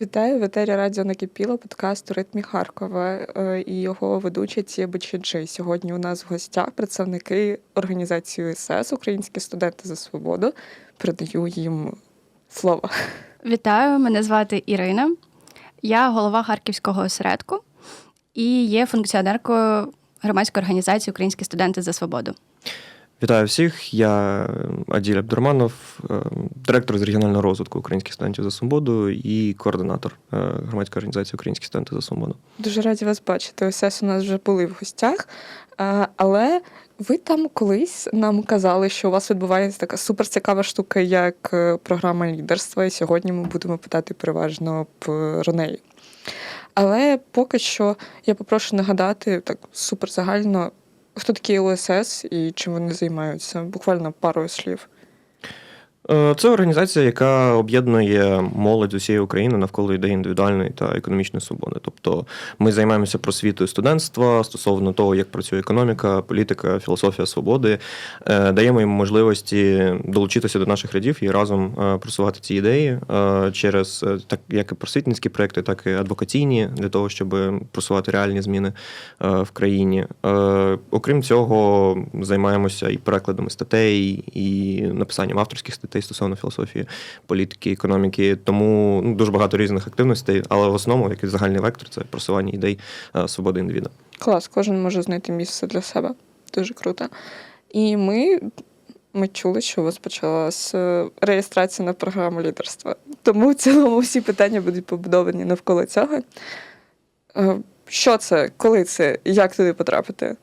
Вітаю в етері Радіо Накипіло, подкаст у ритмі Харкова е, і його ведуча Тія Бочиджи. Сьогодні у нас в гостях представники організації УСС, Українські студенти за свободу. Передаю їм слово. Вітаю, мене звати Ірина. Я голова Харківського осередку і є функціонеркою громадської організації Українські студенти за свободу. Вітаю всіх. Я Аділь Абдурманов, е, директор з регіонального розвитку українських студентів за свободу і координатор е, громадської організації Українські студенти за свободу. Дуже раді вас бачити. УСС у нас вже були в гостях, е, але ви там колись нам казали, що у вас відбувається така суперцікава штука, як е, програма лідерства. І сьогодні ми будемо питати переважно про неї. Але поки що я попрошу нагадати так суперзагально, хто такі ЛСС і чим вони займаються. Буквально парою слів. Е, Це організація, яка об'єднує молодь усієї України навколо ідеї індивідуальної та економічної свободи. Тобто ми займаємося просвітою студентства стосовно того, як працює економіка, політика, філософія свободи, Е, даємо їм можливості долучитися до наших рядів і разом е, просувати ці ідеї через так як і просвітницькі проекти, так і адвокаційні для того, щоб просувати реальні зміни в країні. Окрім цього, займаємося і перекладами статей, і написанням авторських статей стосовно філософії, політики, економіки. Тому ну, дуже багато різних активностей, але в основному, як і загальний вектор, це просування ідей е, свободи індивіда. Клас, кожен може знайти місце для себе. Дуже круто. І ми, ми чули, що у вас почалася реєстрація на програму лідерства. Тому в цілому всі питання будуть побудовані навколо цього. Е, Що це, коли це, як туди потрапити?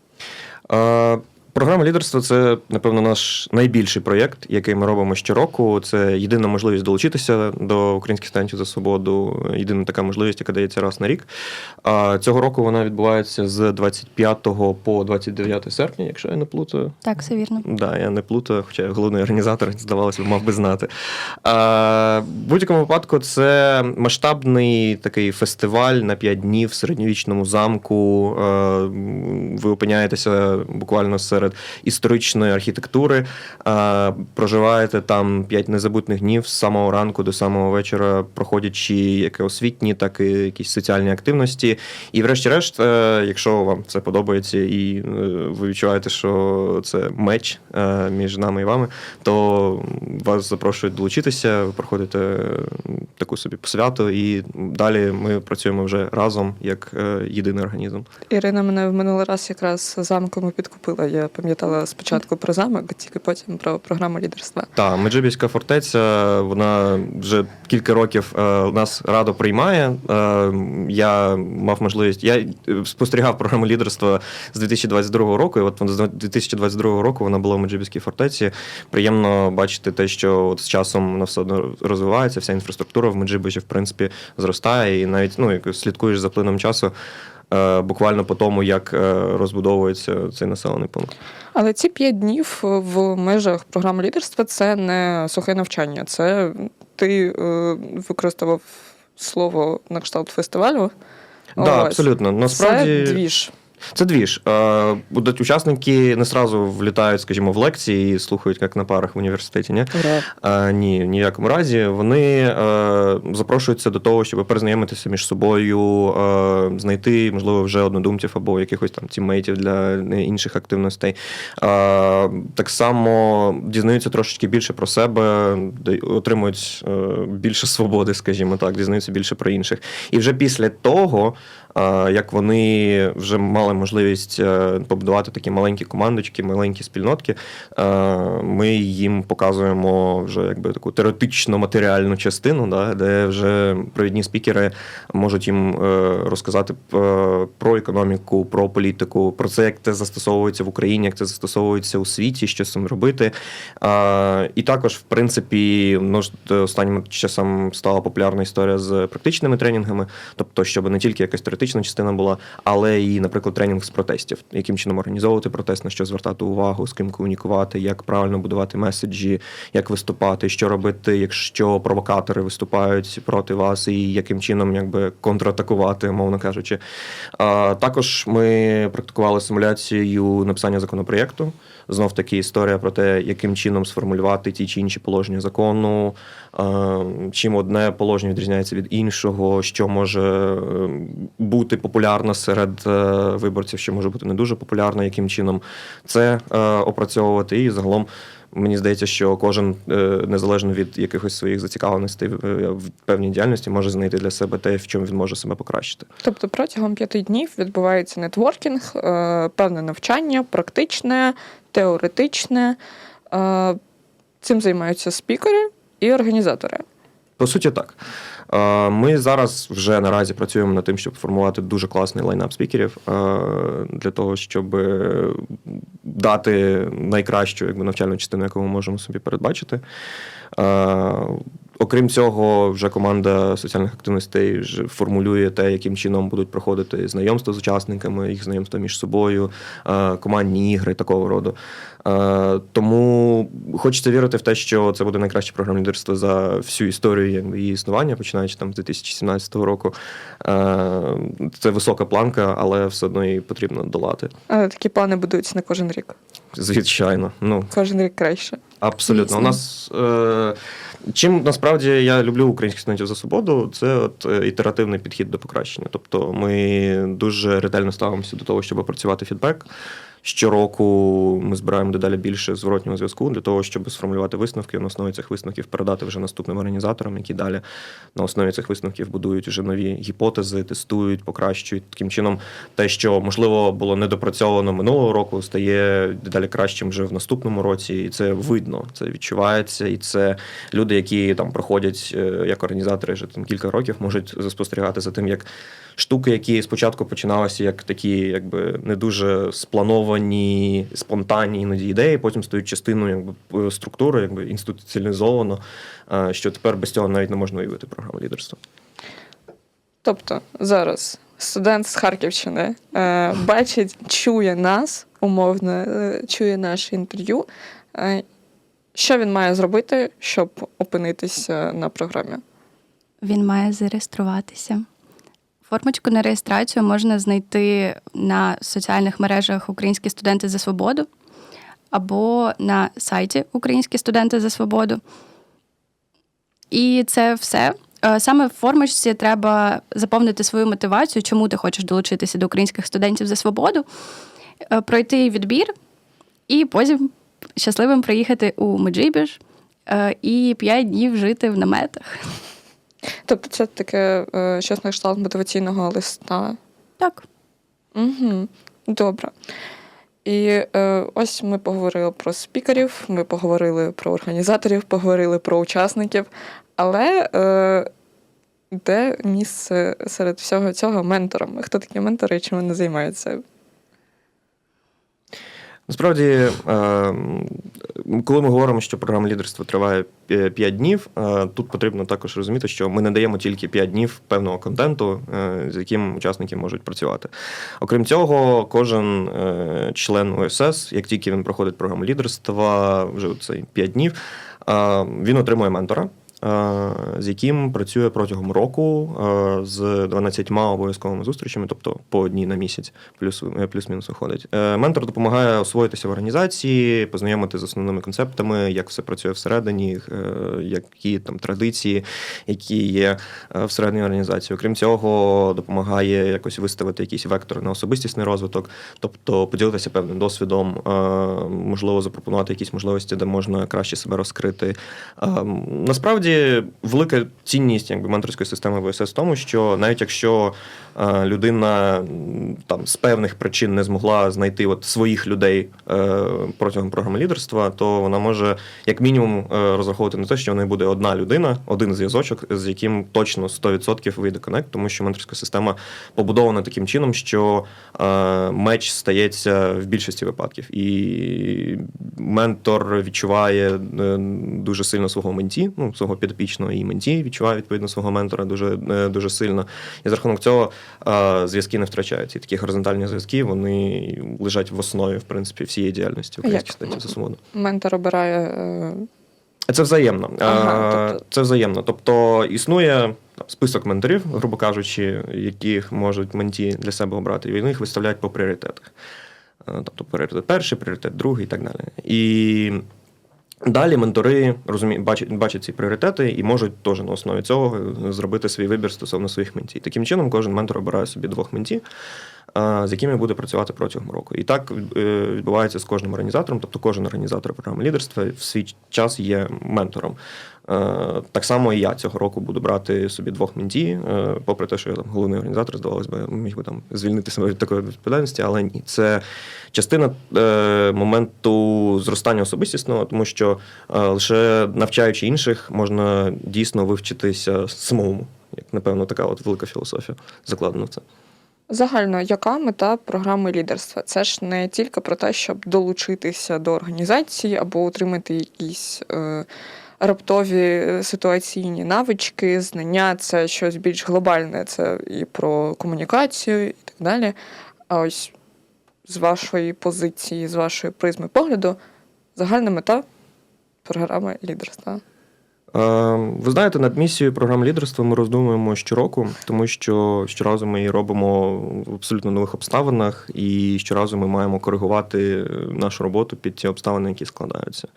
Програма лідерства це, напевно, наш найбільший проєкт, який ми робимо щороку. Це єдина можливість долучитися до українських студентів за свободу. Єдина така можливість, яка дається раз на рік. А цього року вона відбувається з 25 по 29 серпня, якщо я не плутаю. Так, все вірно. Да, я не плутаю, хоча я головний організатор, здавалося б, мав би знати. А, в будь-якому випадку це масштабний такий фестиваль на 5 днів в середньовічному замку. А, ви опиняєтеся буквально серед історичної архітектури, проживаєте там 5 незабутних днів з самого ранку до самого вечора, проходячи як освітні, так і якісь соціальні активності. І, врешті-решт, е, якщо вам це подобається і е, ви відчуваєте, що це меч е, між нами і вами, то вас запрошують долучитися, ви проходите таку собі посвяту, і далі ми працюємо вже разом як єдиний організм. Ірина мене в минулий раз якраз замком підкупила. Я пам'ятала спочатку про замок, тільки потім про програму лідерства. Так, Меджибіська фортеця, вона вже кілька років е, нас радо приймає. Е, я мав можливість. Я е, спостерігав програму лідерства з 2022 року, і от з 2022 року вона була в Меджибіській фортеці. Приємно бачити те, що от з часом вона все одно розвивається, вся інфраструктура в Меджибіжі, в принципі, зростає. І навіть ну, слідкуєш за плином часу. Е, Буквально по тому, як е, розбудовується цей населений пункт. Але ці п'ять днів в межах програми лідерства це не сухе навчання. Це ти е, використовував слово на кшталт фестивалю. Так, да, абсолютно. Насправді Це двіж. Це двіж. Е, будуть учасники не сразу влітають, скажімо, в лекції і слухають, як на парах в університеті. Ні? Е, ні, ні в якому разі. Вони е, запрошуються до того, щоб перезнайомитися між собою, е, знайти, можливо, вже однодумців або якихось там тіммейтів для інших активностей. Е, так само дізнаються трошечки більше про себе, отримують е, більше свободи, скажімо так, дізнаються більше про інших. І вже після того, е, як вони вже мали можливість е, побудувати такі маленькі командочки, маленькі спільнотки, е, ми їм показуємо вже якби таку теоретично матеріальну частину, да, де вже провідні спікери можуть їм е, розказати про економіку, про політику, про це, як це застосовується в Україні, як це застосовується у світі, що з цим робити. І також, в принципі, ну, останнім часом стала популярна історія з практичними тренінгами, тобто, щоб не тільки якась теоретична частина була, але і, наприклад, тренінг з протестів, яким чином організовувати протест, на що звертати увагу, з ким комунікувати, як правильно будувати меседжі, як виступати, що робити, якщо провокатори виступають проти вас, і яким чином якби контратакувати, мовно кажучи. А, також ми практикували симуляцію написання законопроєкту. знов таки історія про те, яким чином сформулювати ті чи інші положення закону, чим одне положення відрізняється від іншого, що може е, бути популярно серед е, виборців, що може бути не дуже популярно, яким чином це е, опрацьовувати. І загалом мені здається, що кожен, е, незалежно від якихось своїх зацікавленостей е, в певній діяльності, може знайти для себе те, в чому він може себе покращити. Тобто протягом п'яти днів відбувається нетворкінг, е, певне навчання, практичне, теоретичне. Е, Цим займаються спікери і організатори. По суті, так. Е, Ми зараз вже наразі працюємо над тим, щоб формувати дуже класний лайнап спікерів е, для того, щоб е, дати найкращу якби, навчальну частину, яку ми можемо собі передбачити. Окрім цього, вже команда соціальних активностей вже формулює те, яким чином будуть проходити знайомства з учасниками, їх знайомства між собою, е, командні ігри такого роду. Е, Тому хочеться вірити в те, що це буде найкраще програмне лідерство за всю історію її існування, починаючи там з 2017 року. Е, Це висока планка, але все одно її потрібно долати. Е, Такі плани будуються на кожен рік. Звичайно. Ну, Кожен рік краще. Абсолютно. У нас е, чим насправді я люблю українських студентів за свободу, це от е, ітеративний підхід до покращення. Тобто ми дуже ретельно ставимося до того, щоб опрацювати фідбек. Щороку ми збираємо дедалі більше зворотнього зв'язку для того, щоб сформулювати висновки, на основі цих висновків передати вже наступним організаторам, які далі на основі цих висновків будують вже нові гіпотези, тестують, покращують. Таким чином, те, що можливо було недопрацьовано минулого року, стає дедалі кращим вже в наступному році, і це видно, це відчувається, і це люди, які там проходять е, як організатори вже там кілька років, можуть спостерігати за тим, як штуки, які спочатку починалися як такі, якби не дуже сплановані, спонтанні іноді ідеї, потім стають частиною якби структури, якби інституціалізовано, що тепер без цього навіть не можна уявити програму лідерства. Тобто зараз студент з Харківщини е, бачить, чує нас, умовно, е, чує наше інтерв'ю. Е, що він має зробити, щоб опинитися на програмі? Він має зареєструватися. Формочку на реєстрацію можна знайти на соціальних мережах Українські студенти за свободу або на сайті Українські студенти за свободу. І це все. Е, Саме в формочці треба заповнити свою мотивацію, чому ти хочеш долучитися до українських студентів за свободу, е, пройти відбір і потім щасливим приїхати у Меджибіж е, і 5 днів жити в наметах. Тобто, це таке е, щось на кшталт мотиваційного листа. Так. Угу. Добре. І е, ось ми поговорили про спікерів, ми поговорили про організаторів, поговорили про учасників. Але е, де місце серед всього цього менторам? Хто такі ментори і чим вони займаються? Насправді, е, коли ми говоримо, що програма лідерства триває 5 днів, е, тут потрібно також розуміти, що ми не даємо тільки 5 днів певного контенту, е, з яким учасники можуть працювати. Окрім цього, кожен член ОСС, як тільки він проходить програму лідерства, вже цей 5 днів, він отримує ментора. Е, З яким працює протягом року е, з 12 обов'язковими зустрічами, тобто по одній на місяць, плюс е, плюс-мінус виходить. Ментор допомагає освоїтися в організації, познайомити з основними концептами, як все працює всередині, які там традиції, які є всередині організації. Окрім цього, допомагає якось виставити якийсь вектор на особистісний розвиток, тобто поділитися певним досвідом, можливо, запропонувати якісь можливості, де можна краще себе розкрити. Е, Велика цінність якби менторської системи ВСС в тому, що навіть якщо е, людина там з певних причин не змогла знайти от своїх людей е, протягом програми лідерства, то вона може як мінімум е, розраховувати на те, що в неї буде одна людина, один зв'язочок, з яким точно 100% вийде конект, тому що менторська система побудована таким чином, що е, меч стається в більшості випадків, і ментор відчуває е, дуже сильно свого менті, ну свого підопічного і менті відчуває відповідно свого ментора дуже, е, дуже сильно. І за рахунок цього е, зв'язки не втрачаються. І такі горизонтальні зв'язки вони лежать в основі, в принципі, всієї діяльності українських студентів за свободу. Ментор обирає. Е, Це взаємно. Ага, тобто- Це взаємно. Тобто існує список менторів, грубо кажучи, яких можуть менті для себе обрати, і вони їх виставляють по пріоритетах. Тобто пріоритет перший, пріоритет другий і так далі. І Далі ментори розумі... бачать, бачать ці пріоритети і можуть теж на основі цього зробити свій вибір стосовно своїх ментів. Таким чином, кожен ментор обирає собі двох ментів, з якими буде працювати протягом року. І так е, відбувається з кожним організатором, тобто кожен організатор програми лідерства в свій час є ментором. Е, Так само і я цього року буду брати собі двох менті, е, попри те, що я там головний організатор, здавалось би, міг би там звільнити себе від такої відповідальності, але ні, це частина е, моменту зростання особистісного, тому що лише навчаючи інших, можна дійсно вивчитися самому. Як напевно, така от велика філософія закладена в це. Загально, яка мета програми лідерства? Це ж не тільки про те, щоб долучитися до організації або отримати якісь раптові ситуаційні навички, знання, це щось більш глобальне, це і про комунікацію, і так далі. А ось з вашої позиції, з вашої призми погляду, загальна мета програми лідерства. Е, Ви знаєте, над місією програми лідерства ми роздумуємо щороку, тому що щоразу ми її робимо в абсолютно нових обставинах, і щоразу ми маємо коригувати нашу роботу під ті обставини, які складаються.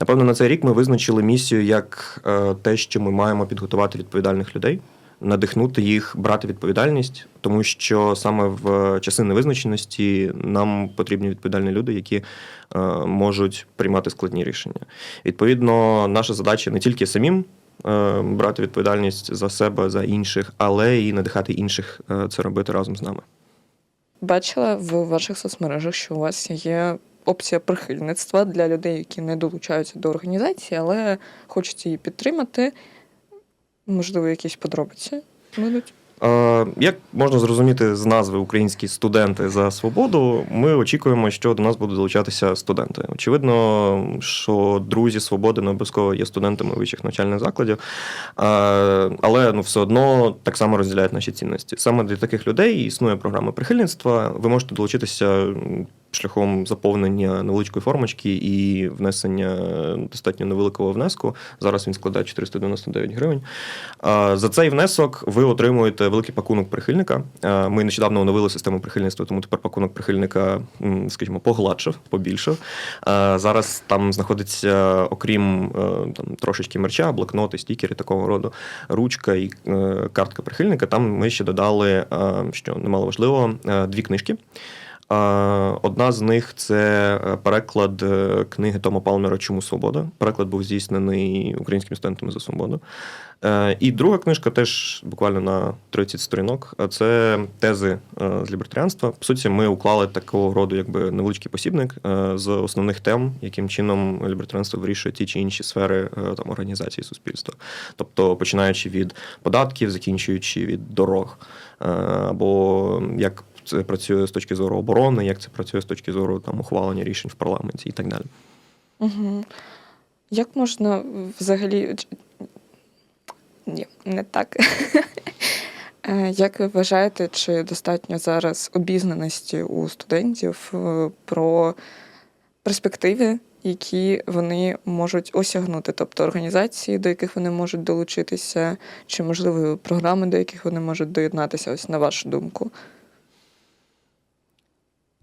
Напевно, на цей рік ми визначили місію як е, те, що ми маємо підготувати відповідальних людей. Надихнути їх брати відповідальність, тому що саме в часи невизначеності нам потрібні відповідальні люди, які е, можуть приймати складні рішення. Відповідно, наша задача не тільки самим е, брати відповідальність за себе, за інших, але і надихати інших е, це робити разом з нами. Бачила в ваших соцмережах, що у вас є опція прихильництва для людей, які не долучаються до організації, але хочуть її підтримати. Можливо, якісь подробиці. Е, Як можна зрозуміти з назви Українські студенти за свободу, ми очікуємо, що до нас будуть долучатися студенти. Очевидно, що друзі свободи не обов'язково є студентами вищих навчальних закладів, але ну, все одно так само розділяють наші цінності. Саме для таких людей існує програма прихильництва. Ви можете долучитися шляхом заповнення невеличкої формочки і внесення достатньо невеликого внеску. Зараз він складає 499 гривень. За цей внесок ви отримуєте великий пакунок прихильника. Ми нещодавно оновили систему прихильництва, тому тепер пакунок прихильника, скажімо, погладшав, побільшав. А, Зараз там знаходиться, окрім е, там трошечки мерча, блокноти, стікери такого роду, ручка і е, картка прихильника. Там ми ще додали, е, що немало важливо, дві книжки. Одна з них це е, переклад е, книги Тома Палмера Чому свобода. Переклад був здійснений українськими студентами за свободу. Е, І друга книжка теж буквально на 30 сторінок. Це тези з лібертаріанства. По суті, ми уклали такого роду, якби невеличкий посібник з основних тем, яким чином лібертаріанство вирішує ті чи інші сфери там організації суспільства. Тобто починаючи від податків, закінчуючи від дорог, або як це працює з точки зору оборони, як це працює з точки зору там ухвалення рішень в парламенті і так далі. Угу. Як можна взагалі. Ні, не так. Е, Як ви вважаєте, чи достатньо зараз обізнаності у студентів е, про перспективи, які вони можуть осягнути, тобто організації, до яких вони можуть долучитися, чи можливо програми, до яких вони можуть доєднатися, ось на вашу думку?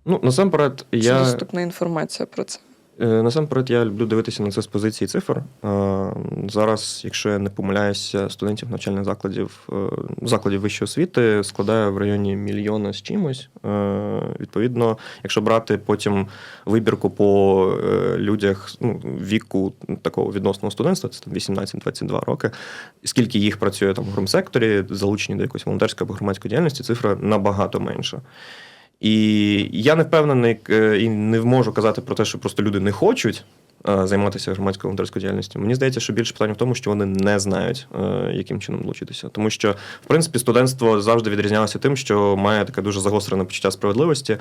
Ну, насамперед, Чи я. доступна інформація про це? Е, Насамперед, я люблю дивитися на це з позиції цифр. Е, Зараз, якщо я не помиляюся, студентів навчальних закладів е, закладів вищої освіти складає в районі мільйона з чимось. Відповідно, якщо брати потім вибірку по людях ну, віку такого відносного студентства, це там 18-22 роки, скільки їх працює там в громсекторі, залучені до якоїсь волонтерської або громадської діяльності, цифра набагато менша. І я не впевнений е, і не можу казати про те, що просто люди не хочуть е, займатися громадською волонтерською діяльністю. Мені здається, що більше питання в тому, що вони не знають, е, яким чином долучитися. Тому що, в принципі, студентство завжди відрізнялося тим, що має таке дуже загострене почуття справедливості.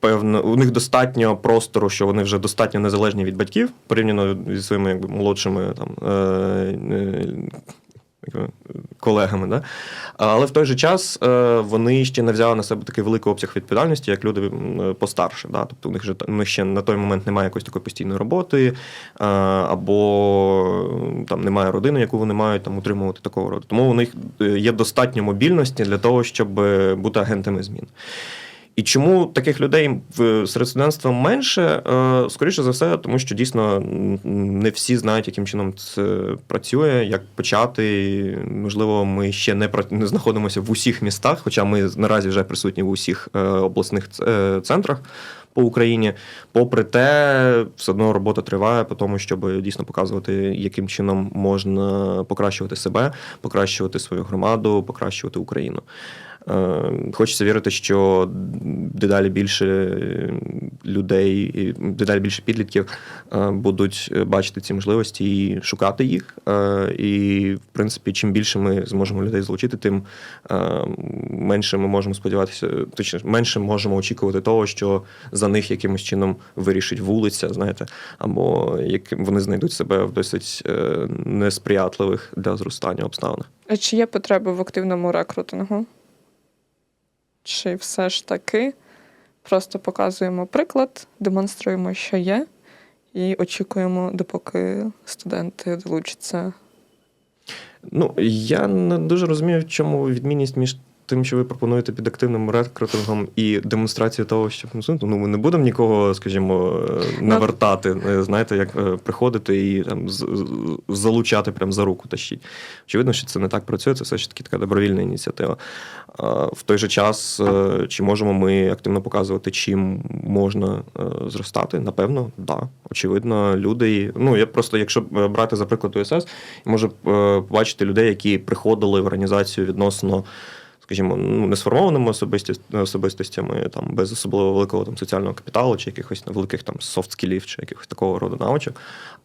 Певно, у них достатньо простору, що вони вже достатньо незалежні від батьків, порівняно зі своїми якби, молодшими там, колегами. Да? Але в той же час е, вони ще не взяли на себе такий великий обсяг відповідальності, як люди постарше. Да? Тобто у них, же, у них ще на той момент немає якоїсь такої постійної роботи, е, або там немає родини, яку вони мають там утримувати такого роду. Тому у них е, є достатньо мобільності для того, щоб бути агентами змін. І чому таких людей серед студентства менше? Е, Скоріше за все, тому що дійсно не всі знають, яким чином це працює, як почати. Можливо, ми ще не не знаходимося в усіх містах, хоча ми наразі вже присутні в усіх е, обласних е, центрах по Україні. Попри те, все одно робота триває по тому, щоб дійсно показувати, яким чином можна покращувати себе, покращувати свою громаду, покращувати Україну. Е, Хочеться вірити, що дедалі більше людей, дедалі більше підлітків е, будуть бачити ці можливості і шукати їх. Е, І, в принципі, чим більше ми зможемо людей залучити, тим менше ми можемо сподіватися, точніше, менше можемо очікувати того, що за них якимось чином вирішить вулиця, знаєте, або як вони знайдуть себе в досить несприятливих для зростання обставинах. А чи є потреба в активному рекрутингу? Чи все ж таки просто показуємо приклад, демонструємо, що є, і очікуємо, допоки студенти долучаться. Ну, я не дуже розумію, в чому відмінність між тим, що ви пропонуєте під активним рекрутингом і демонстрацією того, що ну, ми не будемо нікого, скажімо, е, навертати. е, Знаєте, як е, приходити і там залучати прям за руку тащить. Очевидно, що це не так працює, це все ж таки така добровільна ініціатива. В той же час, чи можемо ми активно показувати, чим можна зростати? Напевно, да. Очевидно, люди. Ну, я просто, якщо брати за приклад УСС, можу е, побачити людей, які приходили в організацію відносно. Скажімо, ну не сформованими особистостями, там без особливо великого там соціального капіталу, чи якихось великих там софт-скілів, чи якихось такого роду навичок.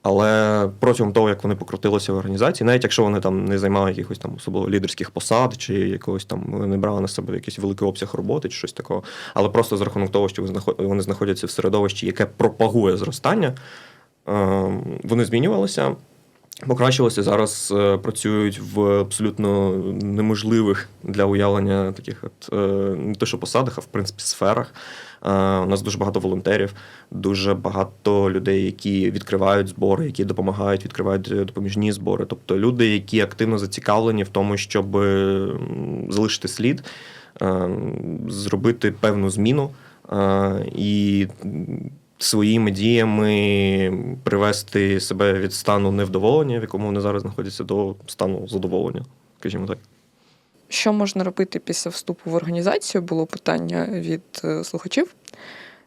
Але протягом того, як вони покрутилися в організації, навіть якщо вони там не займали якихось там особливо лідерських посад, чи якогось там не брали на себе якийсь великий обсяг роботи, чи щось такого, але просто за рахунок того, що вони знаходяться в середовищі, яке пропагує зростання, е, вони змінювалися. Покращилося зараз е, працюють в абсолютно неможливих для уявлення таких, от е, не те, що посадах, а в принципі сферах. Е, У нас дуже багато волонтерів, дуже багато людей, які відкривають збори, які допомагають, відкривають е, допоміжні збори. Тобто люди, які активно зацікавлені в тому, щоб е, залишити слід, е, зробити певну зміну. е, І своїми діями привести себе від стану невдоволення, в якому вони зараз знаходяться, до стану задоволення, скажімо так. Що можна робити після вступу в організацію? Було питання від е, слухачів.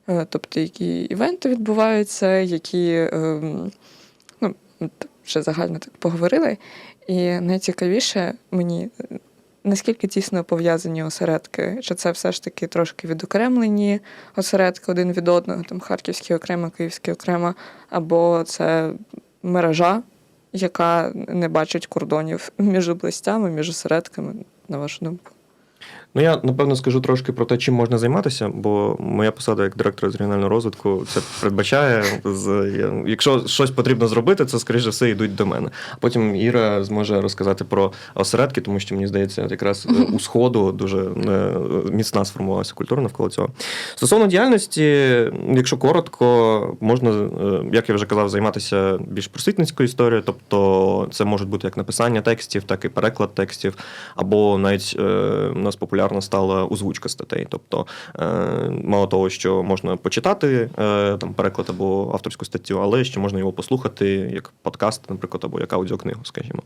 Е, Тобто, які івенти відбуваються, які ем, ну, вже загально так поговорили. І найцікавіше мені, е, наскільки тісно пов'язані осередки, чи це все ж таки трошки відокремлені осередки один від одного, там Харківський окремо, Київський окремо, або це мережа, яка не бачить кордонів між областями, між осередками, на вашу думку. Ну, я напевно скажу трошки про те, чим можна займатися, бо моя посада як директора з регіонального розвитку це передбачає. Якщо щось потрібно зробити, це скоріше все йдуть до мене. А потім Іра зможе розказати про осередки, тому що мені здається, якраз е, у сходу дуже е, міцна сформувалася культура навколо цього. Стосовно діяльності, якщо коротко, можна, е, як я вже казав, займатися більш просвітницькою історією, тобто це можуть бути як написання текстів, так і переклад текстів, або навіть е, у нас популярна стала озвучка статей. Тобто, е, мало того, що можна почитати е, там переклад або авторську статтю, але ще можна його послухати як подкаст, наприклад, або як аудіокнигу, скажімо.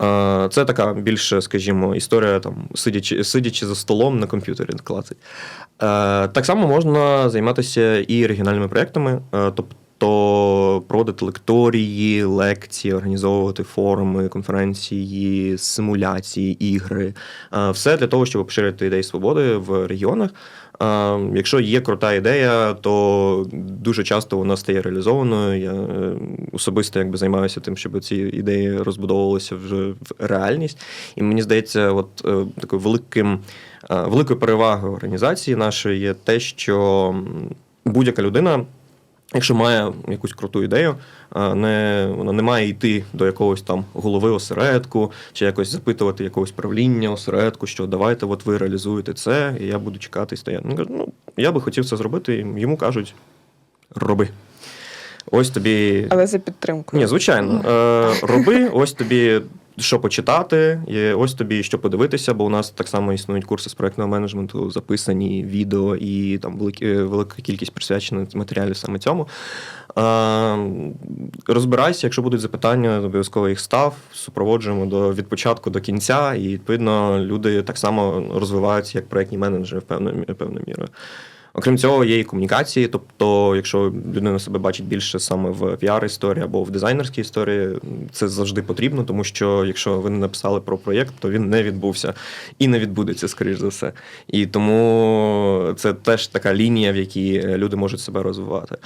Е, це така більше, скажімо, історія там, сидячи, сидячи за столом на комп'ютері клацать. Е, так само можна займатися і регіональними проєктами, е, тобто. проводити лекторії, лекції, організовувати форуми, конференції, симуляції, ігри. Все для того, щоб поширити ідеї свободи в регіонах. Якщо є крута ідея, то дуже часто вона стає реалізованою. Я е, особисто якби займаюся тим, щоб ці ідеї розбудовувалися вже в реальність. І мені здається, от е, такою великим, е, великою перевагою організації нашої є те, що будь-яка людина. Якщо має якусь круту ідею, не, вона не має йти до якогось там голови осередку, чи якось запитувати якогось правління осередку, що давайте, от ви реалізуєте це, і я буду чекати і стояти. Він каже, ну, я би хотів це зробити, і йому кажуть, роби. Ось тобі. Але за підтримкою. Ні, звичайно. Е, роби, ось тобі що почитати, і ось тобі що подивитися, бо у нас так само існують курси з проектного менеджменту, записані відео і там велика кількість присвячена матеріалів саме цьому. Розбирайся, якщо будуть запитання, обов'язково їх став, супроводжуємо до від початку до кінця, і відповідно люди так само розвиваються як проектні менеджери певною певною мірою. Окрім цього, є і комунікації. Тобто, якщо людина себе бачить більше саме в піар-історії або в дизайнерській історії, це завжди потрібно, тому що якщо ви не написали про проєкт, то він не відбувся і не відбудеться, скоріш за все. І тому це теж така лінія, в якій люди можуть себе розвивати.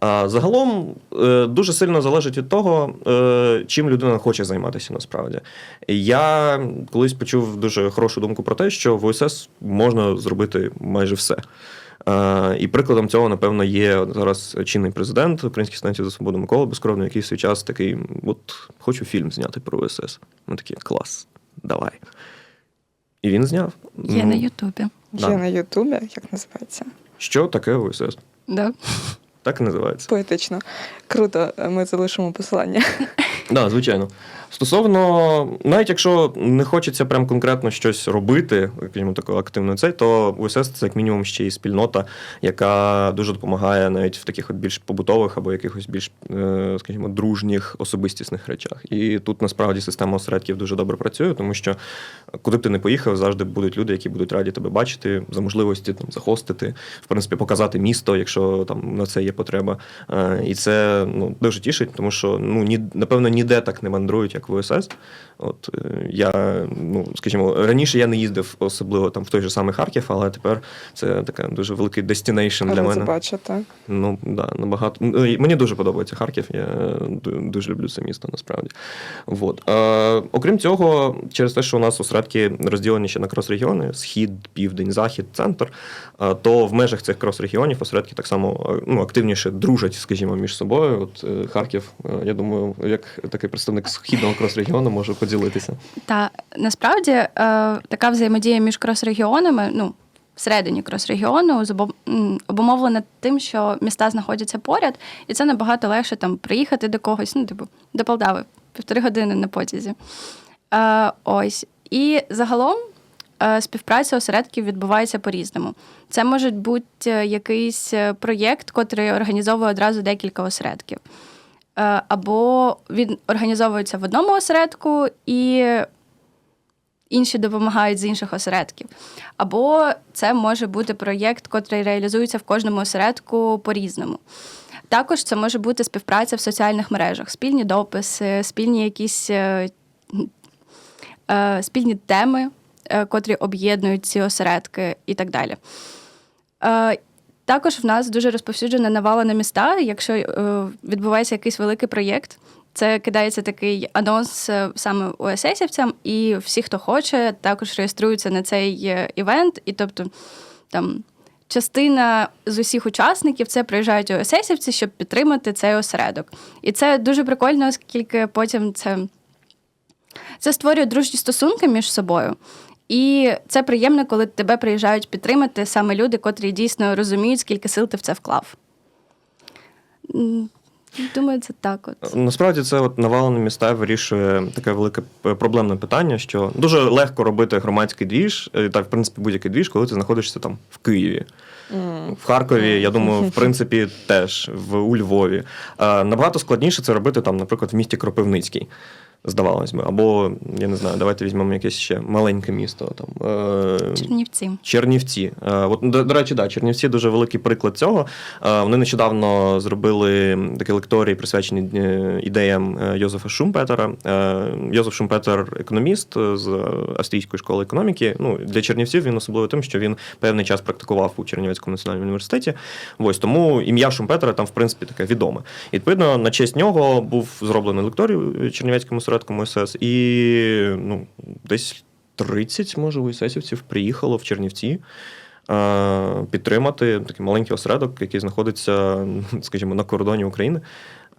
А загалом е, дуже сильно залежить від того, е, чим людина хоче займатися насправді. Я колись почув дуже хорошу думку про те, що в ОСС можна зробити майже все. Е, І прикладом цього, напевно, є зараз чинний президент Українських студентів за свободу Микола Безкровний, який в свій час такий: от хочу фільм зняти про ОСС. Ми такі, клас, давай. І він зняв. Є Ну, на Ютубі. Є на Ютубі, як називається? Що таке ОСС? Да. Так і називається. Поетично. Круто, ми залишимо посилання. Да, звичайно. Стосовно, навіть якщо не хочеться прям конкретно щось робити, скажімо, такого активно цей, то УСС це як мінімум ще й спільнота, яка дуже допомагає навіть в таких от більш побутових або якихось більш, е, скажімо, дружніх особистісних речах. І тут насправді система осередків дуже добре працює, тому що куди б ти не поїхав, завжди будуть люди, які будуть раді тебе бачити, за можливості там захостити, в принципі, показати місто, якщо там на це є потреба. Е, І це ну, дуже тішить, тому що ну ні, напевно ніде так не мандрують, як в ОСС. От е, я, ну скажімо, раніше я не їздив особливо там в той же самий Харків, але тепер це така дуже великий destination для мене. бачите. Ну да, набагато. Ну, Мені дуже подобається Харків. Я дуже люблю це місто насправді. Вот. Е, окрім цього, через те, що у нас осередки розділені ще на крос-регіони: схід, південь, захід, центр. то в межах цих крос-регіонів осередки так само ну, активніше дружать, скажімо, між собою. От е, Харків, е, я думаю, як такий представник східного крос-регіону може поділитися. Та насправді е, така взаємодія між крос-регіонами, ну, всередині крос-регіону, обумовлена тим, що міста знаходяться поряд, і це набагато легше там приїхати до когось, ну, типу, до Полтави, півтори години на потязі. Е, ось. І загалом е, співпраця осередків відбувається по-різному. Це може бути е, якийсь е, проєкт, котрий організовує одразу декілька осередків. Е, Або він організовується в одному осередку, і інші допомагають з інших осередків. Або це може бути проєкт, котрий реалізується в кожному осередку по-різному. Також це може бути співпраця в соціальних мережах, спільні дописи, спільні якісь е, е, спільні теми, котрі об'єднують ці осередки і так далі. Також в нас дуже розповсюджена навала на міста. Якщо е, відбувається якийсь великий проєкт, це кидається такий анонс е, саме ОССівцям, і всі, хто хоче, також реєструються на цей е, івент. І тобто там частина з усіх учасників це приїжджають ОССівці, щоб підтримати цей осередок. І це дуже прикольно, оскільки потім це, це створює дружні стосунки між собою. І це приємно, коли тебе приїжджають підтримати саме люди, котрі дійсно розуміють, скільки сил ти в це вклав. Думаю, це так. От. Насправді це от навалені міста вирішує таке велике проблемне питання, що дуже легко робити громадський двіж, е, так, в принципі, будь-який двіж, коли ти знаходишся там в Києві. В Харкові, я думаю, в принципі, теж в у Львові. А, набагато складніше це робити там, наприклад, в місті Кропивницький. Здавалось би, або я не знаю, давайте візьмемо якесь ще маленьке місто. Там е, Чернівці. Чернівці. Е, От, до, до речі, да, Чернівці дуже великий приклад цього. Е, Вони нещодавно зробили такі лекторії, присвячені е, ідеям е, Йозефа Шумпетера. Е, Йозеф Шумпетер економіст е, з австрійської школи економіки. Ну, для чернівців він особливо тим, що він певний час практикував у Чернівецькому національному університеті. Ось тому ім'я Шумпетера там, в принципі, таке відоме. І, відповідно, на честь нього був зроблений лекторій у Чернівецькому осередку ОСС. і ну, десь 30, може, ОССівців приїхало в Чернівці підтримати такий маленький осередок, який знаходиться, скажімо, на кордоні України.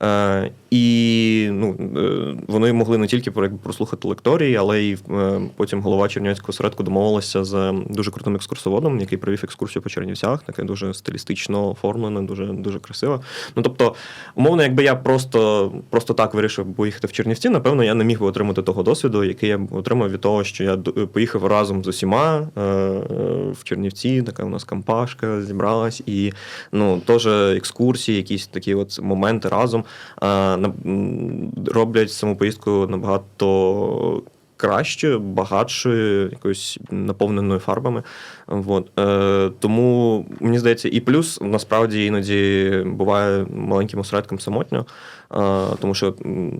Е, і ну, е, вони могли не тільки прослухати лекторії, але й е, потім голова Чернівецького осередку домовилася з дуже крутим екскурсоводом, який провів екскурсію по Чернівцях, таке дуже стилістично оформлене, дуже, дуже красиво. Ну тобто, умовно, якби я просто, просто так вирішив поїхати в Чернівці, напевно, я не міг би отримати того досвіду, який я б отримав від того, що я поїхав разом з усіма в Чернівці, така у нас компашка зібралась, і ну, теж екскурсії, якісь такі от моменти разом роблять саму поїздку набагато. Кращою, багатшою, якоюсь наповненою фарбами. От. Е, тому мені здається, і плюс насправді іноді буває маленьким осередком самотньо, е, тому що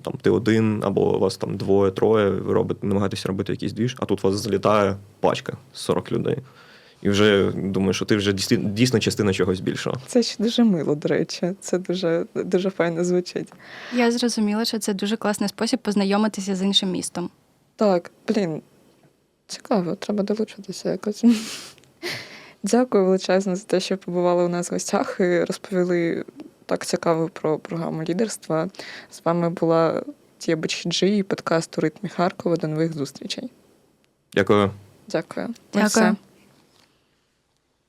там ти один або вас там двоє, троє, ви робите, намагаєтесь робити якийсь двіж, а тут у вас залітає пачка 40 людей. І вже думаю, що ти вже дійсно, частина чогось більшого. Це ще дуже мило, до речі. Це дуже, дуже файно звучить. Я зрозуміла, що це дуже класний спосіб познайомитися з іншим містом. Так, блін, цікаво, треба долучитися якось. Дякую величезно за те, що побували у нас в гостях і розповіли так цікаво про програму лідерства. З вами була Тія Бачіджі і подкаст у ритмі Харкова. До нових зустрічей. Дякую. Дякую. Дякую.